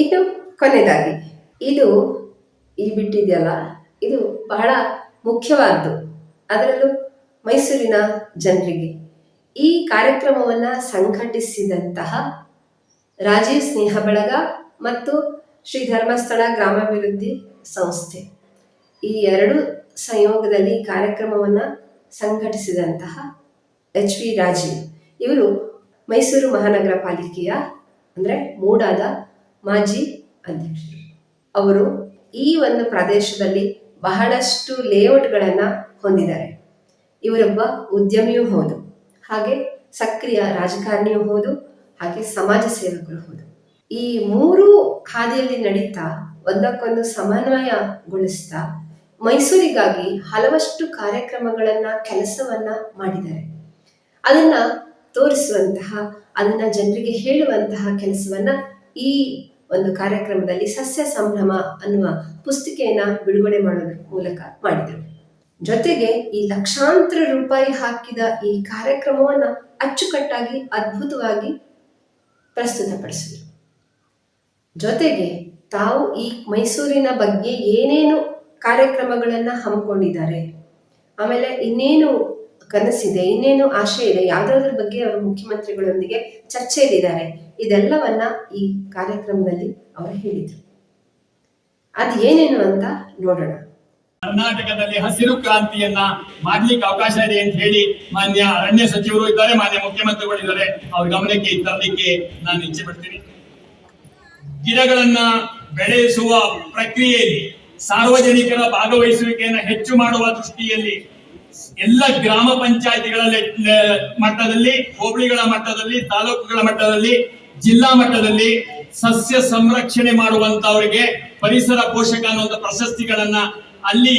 ಇನ್ನು ಕೊನೆಯದಾಗಿ ಇದು ಈ ಬಿಟ್ಟಿದೆಯಲ್ಲ, ಇದು ಬಹಳ ಮುಖ್ಯವಾದ್ದು. ಅದರಲ್ಲೂ ಮೈಸೂರಿನ ಜನರಿಗೆ. ಈ ಕಾರ್ಯಕ್ರಮವನ್ನು ಸಂಘಟಿಸಿದಂತಹ ರಾಜೀವ್ ಸ್ನೇಹ ಬಳಗ ಮತ್ತು ಶ್ರೀ ಧರ್ಮಸ್ಥಳ ಗ್ರಾಮಾಭಿವೃದ್ಧಿ ಸಂಸ್ಥೆ. ಈ ಎರಡು ಸಂಯೋಗದಲ್ಲಿ ಕಾರ್ಯಕ್ರಮವನ್ನು ಸಂಘಟಿಸಿದಂತಹ ಎಚ್ ವಿ ರಾಜೀವ್. ಇವರು ಮೈಸೂರು ಮಹಾನಗರ ಪಾಲಿಕೆಯ ಅಂದರೆ ಮೂಡಾದ ಮಾಜಿ ಅಧ್ಯಕ್ಷರು. ಅವರು ಈ ಒಂದು ಪ್ರದೇಶದಲ್ಲಿ ಬಹಳಷ್ಟು ಲೇಔಟ್ಗಳನ್ನು ಹೊಂದಿದ್ದಾರೆ. ಇವರೊಬ್ಬ ಉದ್ಯಮಿಯೂ ಹೌದು, ಹಾಗೆ ಸಕ್ರಿಯ ರಾಜಕಾರಣಿಯೂ ಹೌದು, ಹಾಗೆ ಸಮಾಜ ಸೇವಕರು ಹೌದು. ಈ ಮೂರು ಹಾದಿಯಲ್ಲಿ ನಡೀತಾ ಒಂದಕ್ಕೊಂದು ಸಮನ್ವಯಗೊಳಿಸ್ತಾ ಮೈಸೂರಿಗಾಗಿ ಹಲವಷ್ಟು ಕಾರ್ಯಕ್ರಮಗಳನ್ನ, ಕೆಲಸವನ್ನ ಮಾಡಿದ್ದಾರೆ. ಅದನ್ನ ತೋರಿಸುವಂತಹ, ಅದನ್ನ ಜನರಿಗೆ ಹೇಳುವಂತಹ ಕೆಲಸವನ್ನ ಈ ಒಂದು ಕಾರ್ಯಕ್ರಮದಲ್ಲಿ ಸಸ್ಯ ಸಂಭ್ರಮ ಅನ್ನುವ ಪುಸ್ತಿಕೆಯನ್ನ ಬಿಡುಗಡೆ ಮಾಡೋದ್ರ ಮೂಲಕ ಮಾಡಿದರು. ಜೊತೆಗೆ ಈ ಲಕ್ಷಾಂತರ ರೂಪಾಯಿ ಹಾಕಿದ ಈ ಕಾರ್ಯಕ್ರಮವನ್ನ ಅಚ್ಚುಕಟ್ಟಾಗಿ, ಅದ್ಭುತವಾಗಿ ಪ್ರಸ್ತುತಪಡಿಸಿದರು. ಜೊತೆಗೆ ತಾವು ಈ ಮೈಸೂರಿನ ಬಗ್ಗೆ ಏನೇನು ಕಾರ್ಯಕ್ರಮಗಳನ್ನ ಹಮ್ಮಿಕೊಂಡಿದ್ದಾರೆ, ಆಮೇಲೆ ಇನ್ನೇನು ಕನಸಿದೆ, ಇನ್ನೇನು ಆಶೆ ಇದೆ ಯಾವ್ದಾದ್ರ ಬಗ್ಗೆ ಅವರು ಮುಖ್ಯಮಂತ್ರಿಗಳೊಂದಿಗೆ ಚರ್ಚೆಯಲ್ಲಿದ್ದಾರೆ ಇದೆಲ್ಲವನ್ನ ಈ ಕಾರ್ಯಕ್ರಮದಲ್ಲಿ ಅವರು ಹೇಳಿದರು. ಅದು ಏನೇನು ಅಂತ ನೋಡೋಣ. ಕರ್ನಾಟಕದಲ್ಲಿ ಹಸಿರು ಕ್ರಾಂತಿಯನ್ನ ಮಾಡ್ಲಿಕ್ಕೆ ಅವಕಾಶ ಇದೆ ಅಂತ ಹೇಳಿ ಮಾನ್ಯ ಅರಣ್ಯ ಸಚಿವರು ಇದ್ದಾರೆ, ಮಾನ್ಯ ಮುಖ್ಯಮಂತ್ರಿಗಳು ಇದ್ದಾರೆ. ಅವ್ರ ಗಮನಕ್ಕೆ ತರಲಿಕ್ಕೆ ನಾನು ಇಚ್ಛೆ ಪಡ್ತೀನಿ. ಗಿಡಗಳನ್ನ ಬೆಳೆಸುವ ಪ್ರಕ್ರಿಯೆಯಲ್ಲಿ, ಸಾರ್ವಜನಿಕರ ಭಾಗವಹಿಸುವಿಕೆಯನ್ನು ಹೆಚ್ಚು ಮಾಡುವ ದೃಷ್ಟಿಯಲ್ಲಿ ಎಲ್ಲ ಗ್ರಾಮ ಪಂಚಾಯತಿಗಳ ಮಟ್ಟದಲ್ಲಿ, ಹೋಬಳಿಗಳ ಮಟ್ಟದಲ್ಲಿ, ತಾಲೂಕುಗಳ ಮಟ್ಟದಲ್ಲಿ ಜಿಲ್ಲಾ ಮಟ್ಟದಲ್ಲಿ ಸಸ್ಯ ಸಂರಕ್ಷಣೆ ಮಾಡುವಂತವರಿಗೆ ಪರಿಸರ ಪೋಷಕ ಅನ್ನುವಂಥ ಪ್ರಶಸ್ತಿಗಳನ್ನ ಅಲ್ಲಿ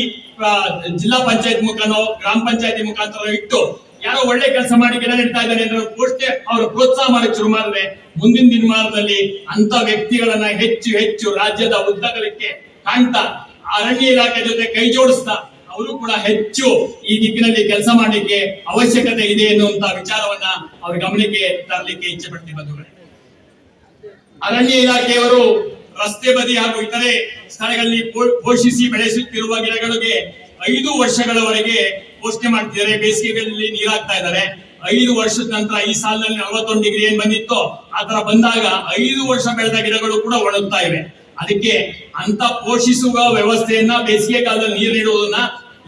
ಜಿಲ್ಲಾ ಪಂಚಾಯತ್ ಮುಖಾನೋ ಗ್ರಾಮ ಪಂಚಾಯತಿ ಮುಖಾಂತರ ಇಟ್ಟು ಯಾರೋ ಒಳ್ಳೆ ಕೆಲಸ ಮಾಡಿ ಗಿಡ ನೆಡ್ತಾ ಇದ್ದಾರೆ ಅಂದ್ರೆ ಪೋಷ್ಟೇ ಅವರು ಪ್ರೋತ್ಸಾಹ ಮಾಡಕ್ಕೆ ಶುರು ಮಾಡಿದ್ರೆ ಮುಂದಿನ ದಿನಮಾನದಲ್ಲಿ ಅಂತ ವ್ಯಕ್ತಿಗಳನ್ನ ಹೆಚ್ಚು ಹೆಚ್ಚು ರಾಜ್ಯದ ಉದ್ದಗಲಕ್ಕೆ ಕಾಣ್ತಾ ಅರಣ್ಯ ಇಲಾಖೆ ಜೊತೆ ಕೈ ಜೋಡಿಸ್ತಾ ಅವರು ಕೂಡ ಹೆಚ್ಚು ಈ ದಿಕ್ಕಿನಲ್ಲಿ ಕೆಲಸ ಮಾಡಲಿಕ್ಕೆ ಅವಶ್ಯಕತೆ ಇದೆ ಎನ್ನುವಂತ ವಿಚಾರವನ್ನ ಅವ್ರ ಗಮನಕ್ಕೆ ತರಲಿಕ್ಕೆ ಇಚ್ಛೆ ಪಡ್ತೀವಿ ಅರಣ್ಯ ಇಲಾಖೆಯವರು ರಸ್ತೆ ಬದಿ ಹಾಗೂ ಇತರೆ ಸ್ಥಳಗಳಲ್ಲಿ ಪೋಷಿಸಿ ಬೆಳೆಸುತ್ತಿರುವ ಗಿಡಗಳಿಗೆ ಐದು ವರ್ಷಗಳವರೆಗೆ ಪೋಷಣೆ ಮಾಡ್ತಿದ್ದಾರೆ. ಬೇಸಿಗೆಗಳಲ್ಲಿ ನೀರಾಗ್ತಾ ಇದ್ದಾರೆ. ಐದು ವರ್ಷದ ನಂತರ ಈ ಸಾಲಿನಲ್ಲಿ ನಲವತ್ತೊಂದು ಡಿಗ್ರಿ ಏನ್ ಬಂದಿತ್ತೋ ಆತರ ತರ ಬಂದಾಗ ಐದು ವರ್ಷ ಬೆಳೆದ ಗಿಡಗಳು ಕೂಡ ಒಣಗ್ತಾ ಇವೆ. ಅದಕ್ಕೆ ಅಂತ ಪೋಷಿಸುವ ವ್ಯವಸ್ಥೆಯನ್ನ ಬೇಸಿಗೆ ಕಾಲದಲ್ಲಿ ನೀರು ನೀಡುವುದನ್ನ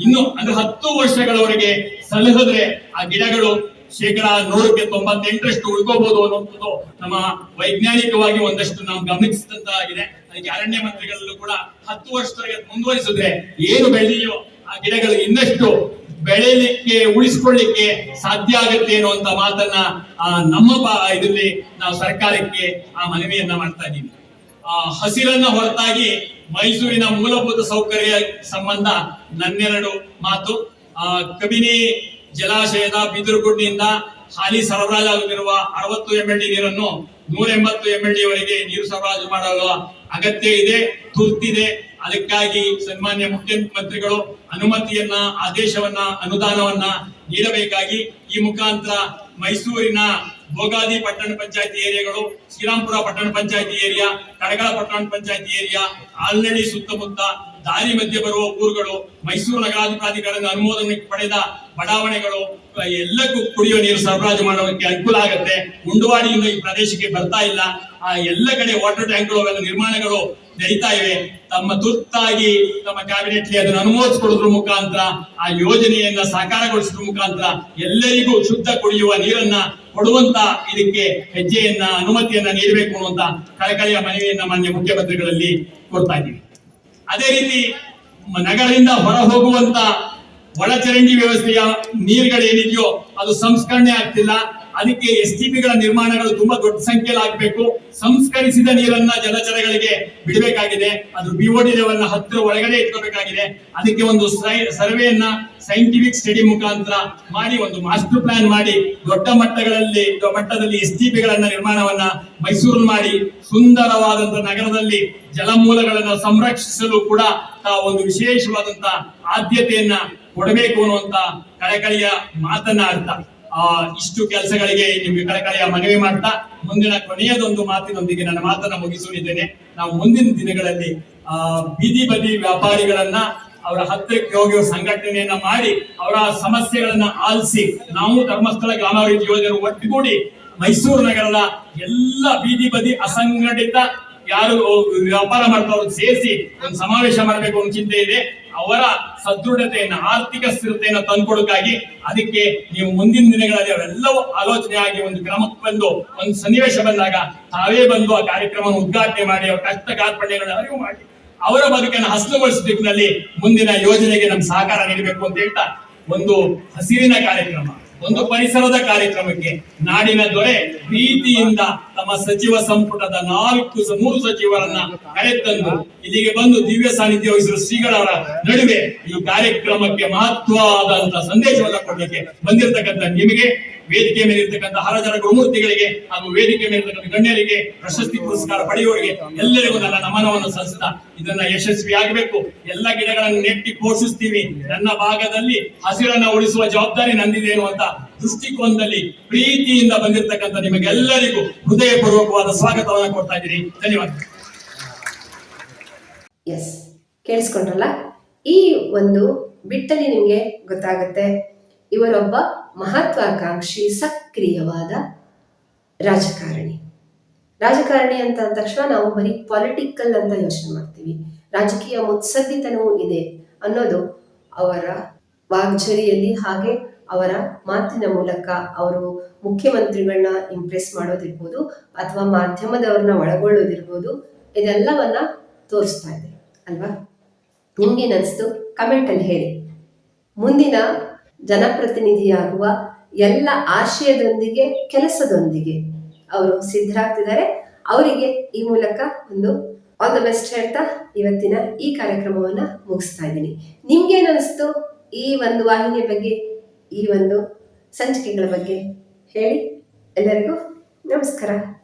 ಇನ್ನು ಅಂದ್ರೆ ಹತ್ತು ವರ್ಷಗಳವರೆಗೆ ಸಲಹಿದ್ರೆ ಆ ಗಿಡಗಳು ಶೇಕಡ ನೂರಕ್ಕೆ ತೊಂಬತ್ತೆಂಟರಷ್ಟು ಉಳ್ಕೋಬಹುದು ಅನ್ನುವಂಥದ್ದು ನಮ್ಮ ವೈಜ್ಞಾನಿಕವಾಗಿ ಒಂದಷ್ಟು ನಾವು ಗಮನಿಸಿದಂತಾಗಿದೆ. ಅದಕ್ಕೆ ಅರಣ್ಯ ಮಂತ್ರಿಗಳಲ್ಲೂ ಕೂಡ ಹತ್ತು ವರ್ಷದವರೆಗೆ ಮುಂದುವರಿಸಿದ್ರೆ ಏನು ಬೆಳೆಯೋ ಆ ಗಿಡಗಳು ಇನ್ನಷ್ಟು ಬೆಳೆಯಲಿಕ್ಕೆ ಉಳಿಸ್ಕೊಳ್ಳಿಕ್ಕೆ ಸಾಧ್ಯ ಆಗುತ್ತೆ ಅನ್ನುವಂತ ಮಾತನ್ನ ಆ, ನಮ್ಮ ಇದರಲ್ಲಿ ನಾವು ಸರ್ಕಾರಕ್ಕೆ ಆ ಮನವಿಯನ್ನ ಮಾಡ್ತಾ ಇದ್ದೀವಿ. ಆ, ಹಸಿರನ್ನ ಹೊರತಾಗಿ ಮೈಸೂರಿನ ಮೂಲಭೂತ ಸೌಕರ್ಯ ಸಂಬಂಧ ನನ್ನೆರಡು ಮಾತು. ಆ, ಕಬಿನಿ ಜಲಾಶಯದ ಬಿದಿರುಗುಡ್ಡಿನಿಂದ ಹಾಲಿ ಸರಬರಾಜಾಗುತ್ತಿರುವ ಅರವತ್ತು ಎಂಎಲ್ ಡಿ ನೀರನ್ನು ನೂರ ಎಂಬತ್ತು ಎಂ ಎಲ್ ಡಿ ವರೆಗೆ ನೀರು ಸರಬರಾಜು ಮಾಡಲು ಅಗತ್ಯ ಇದೆ, ತುರ್ತಿದೆ. ಅದಕ್ಕಾಗಿ ಸನ್ಮಾನ್ಯ ಮುಖ್ಯಮಂತ್ರಿಗಳು ಅನುಮತಿಯನ್ನ, ಆದೇಶವನ್ನ, ಅನುದಾನವನ್ನ ನೀಡಬೇಕಾಗಿ ಈ ಮುಖಾಂತರ ಮೈಸೂರಿನ ಭೋಗಾದಿ ಪಟ್ಟಣ ಪಂಚಾಯತಿ ಏರಿಯಾಗಳು ಶ್ರೀರಾಮ್ಪುರ ಪಟ್ಟಣ ಪಂಚಾಯತಿ ಏರಿಯಾ ಕಡಗಳ ಪಟ್ಟಣ ಪಂಚಾಯತಿ ಏರಿಯಾ, ಆಲ್ನಳ್ಳಿ ಸುತ್ತಮುತ್ತ ದಾರಿ ಮಧ್ಯೆ ಬರುವ ಊರುಗಳು, ಮೈಸೂರು ನಗರಾಭಿವೃದ್ಧಿ ಪ್ರಾಧಿಕಾರದ ಅನುಮೋದನೆ ಪಡೆದ ಬಡಾವಣೆಗಳು, ಎಲ್ಲಕ್ಕೂ ಕುಡಿಯುವ ನೀರು ಸರಬರಾಜು ಮಾಡೋದಕ್ಕೆ ಅನುಕೂಲ ಆಗುತ್ತೆ. ಮುಂಡುವಾಡಿಯಿಂದ ಈ ಪ್ರದೇಶಕ್ಕೆ ಬರ್ತಾ ಇಲ್ಲ. ಆ ಎಲ್ಲ ಕಡೆ ವಾಟರ್ ಟ್ಯಾಂಕ್ಗಳು ಅವೆಲ್ಲ ನಿರ್ಮಾಣಗಳು ನಡೀತಾ ಇವೆ. ತಮ್ಮ ತುರ್ತಾಗಿ ತಮ್ಮ ಕ್ಯಾಬಿನೆಟ್ ಅದನ್ನು ಅನುಮೋದಿಸಿಕೊಳ್ಳೋದ್ರ ಮುಖಾಂತರ, ಆ ಯೋಜನೆಯನ್ನ ಸಾಕಾರಗೊಳಿಸೋದ್ರ ಮುಖಾಂತರ ಎಲ್ಲರಿಗೂ ಶುದ್ಧ ಕುಡಿಯುವ ನೀರನ್ನ ಕೊಡುವಂತ ಇದಕ್ಕೆ ಹೆಜ್ಜೆಯನ್ನ, ಅನುಮತಿಯನ್ನ ನೀಡಬೇಕು ಅನ್ನುವಂತ ಕಳಕಳಿಯ ಮನವಿಯನ್ನ ಮಾನ್ಯ ಮುಖ್ಯಮಂತ್ರಿಗಳಲ್ಲಿ ಕೊಡ್ತಾ ಇದ್ದೀವಿ. ಅದೇ ರೀತಿ ನಗರದಿಂದ ಹೊರ ಹೋಗುವಂತ ಒಳಚರಂಡಿ ವ್ಯವಸ್ಥೆಯ ನೀರುಗಳೇನಿದೆಯೋ ಅದು ಸಂಸ್ಕರಣೆ ಆಗ್ತಿಲ್ಲ. ಅದಕ್ಕೆ ಎಸ್ ಟಿ ಪಿಗಳ ನಿರ್ಮಾಣಗಳು ತುಂಬಾ ದೊಡ್ಡ ಸಂಖ್ಯೆಯಲ್ಲಿ ಆಗ್ಬೇಕು. ಸಂಸ್ಕರಿಸಿದ ನೀರನ್ನ ಜಲಚರಗಳಿಗೆ ಬಿಡಬೇಕಾಗಿದೆ. ಅದು ಬಿಒಡಿ ಲೆವೆಲ್ ಹತ್ತಿರ ಒಳಗಡೆ ಇಟ್ಕೋಬೇಕಾಗಿದೆ. ಅದಕ್ಕೆ ಒಂದು ಸರ್ವೆಯನ್ನ ಸೈಂಟಿಫಿಕ್ ಸ್ಟಡಿ ಮುಖಾಂತರ ಮಾಡಿ ಒಂದು ಮಾಸ್ಟರ್ ಪ್ಲಾನ್ ಮಾಡಿ ದೊಡ್ಡ ಮಟ್ಟಗಳಲ್ಲಿ ಮಟ್ಟದಲ್ಲಿ ಎಸ್ ಟಿ ಪಿಗಳನ್ನ ನಿರ್ಮಾಣವನ್ನ ಮೈಸೂರು ಮಾಡಿ ಸುಂದರವಾದಂತ ನಗರದಲ್ಲಿ ಜಲಮೂಲಗಳನ್ನು ಸಂರಕ್ಷಿಸಲು ಕೂಡ ತಾವು ಒಂದು ವಿಶೇಷವಾದಂತ ಆದ್ಯತೆಯನ್ನ ಕೊಡಬೇಕು ಅನ್ನುವಂತ ಕಳಕಳಿಯ ಮಾತನ್ನ ಆಡ್ತಾ ಆ, ಇಷ್ಟು ಕೆಲಸಗಳಿಗೆ ನಿಮ್ಗೆ ಕಳಕಳಿಯ ಮನವಿ ಮಾಡ್ತಾ ಮುಂದಿನ ಕೊನೆಯದೊಂದು ಮಾತಿನೊಂದಿಗೆ ನನ್ನ ಮಾತನ್ನ ಮುಗಿಸುತ್ತಿದ್ದೇನೆ. ನಾವು ಮುಂದಿನ ದಿನಗಳಲ್ಲಿ, ಆ, ಬೀದಿ ಬದಿ ವ್ಯಾಪಾರಿಗಳನ್ನ, ಅವರ ಹತ್ತಿರಕ್ಕೆ ಹೋಗಿ ಸಂಘಟನೆಯನ್ನ ಮಾಡಿ, ಅವರ ಸಮಸ್ಯೆಗಳನ್ನ ಆಲಿಸಿ, ನಾವು ಧರ್ಮಸ್ಥಳ ಗ್ರಾಮಾಭಿವೃದ್ಧಿ ಯೋಜನೆ ಒಟ್ಟುಗೂಡಿ ಮೈಸೂರು ನಗರದ ಎಲ್ಲ ಬೀದಿ ಬದಿ ಅಸಂಘಟಿತ ಯಾರು ವ್ಯಾಪಾರ ಮಾಡ್ತಾವ್ರು ಸೇರಿಸಿ ಒಂದು ಸಮಾವೇಶ ಮಾಡಬೇಕು ಒಂದು ಚಿಂತೆ ಇದೆ. ಅವರ ಸದೃಢತೆಯನ್ನ, ಆರ್ಥಿಕ ಸ್ಥಿರತೆಯನ್ನ ತಂದ್ಕೊಡಕ್ಕಾಗಿ ಅದಕ್ಕೆ ನೀವು ಮುಂದಿನ ದಿನಗಳಲ್ಲಿ ಅವೆಲ್ಲವೂ ಆಲೋಚನೆ ಆಗಿ ಒಂದು ಕ್ರಮಕ್ಕೆ ಬಂದು, ಒಂದು ಸನ್ನಿವೇಶ ಬಂದಾಗ ತಾವೇ ಬಂದು ಆ ಕಾರ್ಯಕ್ರಮವನ್ನು ಉದ್ಘಾಟನೆ ಮಾಡಿ, ಅವರ ಕಷ್ಟ ಕಾರ್ಪಣ್ಯಗಳನ್ನ ಅರಿವು ಮಾಡಿ, ಅವರ ಬದುಕನ್ನು ಹಸನುಗೊಳಿಸುವ ದಿಕ್ಕಿನಲ್ಲಿ ಮುಂದಿನ ಯೋಜನೆಗೆ ನಮ್ ಸಹಕಾರ ನೀಡಬೇಕು ಅಂತ ಹೇಳ್ತಾ ಒಂದು ಹಸಿರಿನ ಕಾರ್ಯಕ್ರಮ, ಒಂದು ಪರಿಸರದ ಕಾರ್ಯಕ್ರಮಕ್ಕೆ ನಾಡಿನ ದೊರೆ, ಪ್ರೀತಿಯಿಂದ ತಮ್ಮ ಸಚಿವ ಸಂಪುಟದ ನಾಲ್ಕು ಮೂರು ಸಚಿವರನ್ನ ಕರೆತಂದು ಇಲ್ಲಿಗೆ ಬಂದು ದಿವ್ಯ ಸಾನ್ನಿಧ್ಯ ವಹಿಸಿರುವ ಶ್ರೀಗಳವರ ನಡುವೆ ಈ ಕಾರ್ಯಕ್ರಮಕ್ಕೆ ಮಹತ್ವವಾದಂತ ಸಂದೇಶವನ್ನು ಕೊಡಲಿಕ್ಕೆ ಬಂದಿರತಕ್ಕಂಥ ನಿಮಗೆ, ವೇದಿಕೆ ಮೇಲೆ ಇರ್ತಕ್ಕಂಥ ಹರಜರ ಗುರುಮೂರ್ತಿಗಳಿಗೆ ಹಾಗೂ ವೇದಿಕೆ ಮೇಲೆ ಇರ್ತಕ್ಕಂಥ ಗಣ್ಯರಿಗೆ ಪ್ರಶಸ್ತಿ ಪುರಸ್ಕಾರ ಪಡೆಯುವವರಿಗೆ ಎಲ್ಲರಿಗೂ ನನ್ನ ನಮನವನ್ನು ಸಲ್ಲಿಸ್ತಾ ಇದನ್ನ ಯಶಸ್ವಿ ಆಗಬೇಕು. ಎಲ್ಲ ಗಿಡಗಳನ್ನು ನೆಟ್ಟಿ ಪೋಷಿಸ್ತೀವಿ. ನನ್ನ ಭಾಗದಲ್ಲಿ ಹಸಿರನ್ನ ಉಳಿಸುವ ಜವಾಬ್ದಾರಿ ನಂದಿದೆ ಅನ್ನುವಂತ ದೃಷ್ಟಿಕೋನದಲ್ಲಿ ಪ್ರೀತಿಯಿಂದ ಬಂದಿರತಕ್ಕಂಥ ನಿಮಗೆಲ್ಲರಿಗೂ ಹೃದಯಪೂರ್ವಕವಾದ ಸ್ವಾಗತವನ್ನು ಕೊಡ್ತಾ ಇದ್ದೀನಿ. ಧನ್ಯವಾದ. ಎಸ್ ಕೇಳಿಸ್ಕೊಂಡ್ರಲ್ಲ? ಈ ಒಂದು ಬಿಟ್ಟಲ್ಲಿ ನಿಮಗೆ ಗೊತ್ತಾಗುತ್ತೆ. ಇವರೊಬ್ಬ ಮಹತ್ವಾಕಾಂಕ್ಷಿ, ಸಕ್ರಿಯವಾದ ರಾಜಕಾರಣಿ. ರಾಜಕಾರಣಿ ಅಂತ ಅಂದ ತಕ್ಷಣ ನಾವು ಬರೀ ಪಾಲಿಟಿಕಲ್ ಅಂತ ಯೋಚನೆ ಮಾಡ್ತೀವಿ. ರಾಜಕೀಯ ಮುತ್ಸದ್ದಿತನವೂ ಇದೆ ಅನ್ನೋದು ಅವರ ವಾಗ್ಝರಿಯಲ್ಲಿ ಹಾಗೆ ಅವರ ಮಾತಿನ ಮೂಲಕ ಅವರು ಮುಖ್ಯಮಂತ್ರಿಗಳನ್ನ ಇಂಪ್ರೆಸ್ ಮಾಡೋದಿರ್ಬೋದು ಅಥವಾ ಮಾಧ್ಯಮದವ್ರನ್ನ ಒಳಗೊಳ್ಳೋದಿರ್ಬೋದು, ಇದೆಲ್ಲವನ್ನ ತೋರಿಸ್ತಾ ಇದೆ, ಅಲ್ವಾ? ಹಿಂಗೇನಿಸ್ತು ಕಮೆಂಟ್ ಅಲ್ಲಿ ಹೇಳಿ. ಮುಂದಿನ ಜನಪ್ರತಿನಿಧಿಯಾಗುವ ಎಲ್ಲ ಆಶಯದೊಂದಿಗೆ, ಕೆಲಸದೊಂದಿಗೆ ಅವರು ಸಿದ್ಧರಾಗ್ತಿದ್ದಾರೆ. ಅವರಿಗೆ ಈ ಮೂಲಕ ಒಂದು ಆಲ್ ದ ಬೆಸ್ಟ್ ಹೇಳ್ತಾ ಇವತ್ತಿನ ಈ ಕಾರ್ಯಕ್ರಮವನ್ನ ಮುಗಿಸ್ತಾ ಇದ್ದೀನಿ. ನಿಮ್ಗೆ ಅನಿಸ್ತು ಈ ಒಂದು ವಾಹಿನಿಯ ಬಗ್ಗೆ? ಈ ಒಂದು ಸಂಚಿಕೆಗಳ ಬಗ್ಗೆ ಹೇಳಿ. ಎಲ್ಲರಿಗೂ ನಮಸ್ಕಾರ.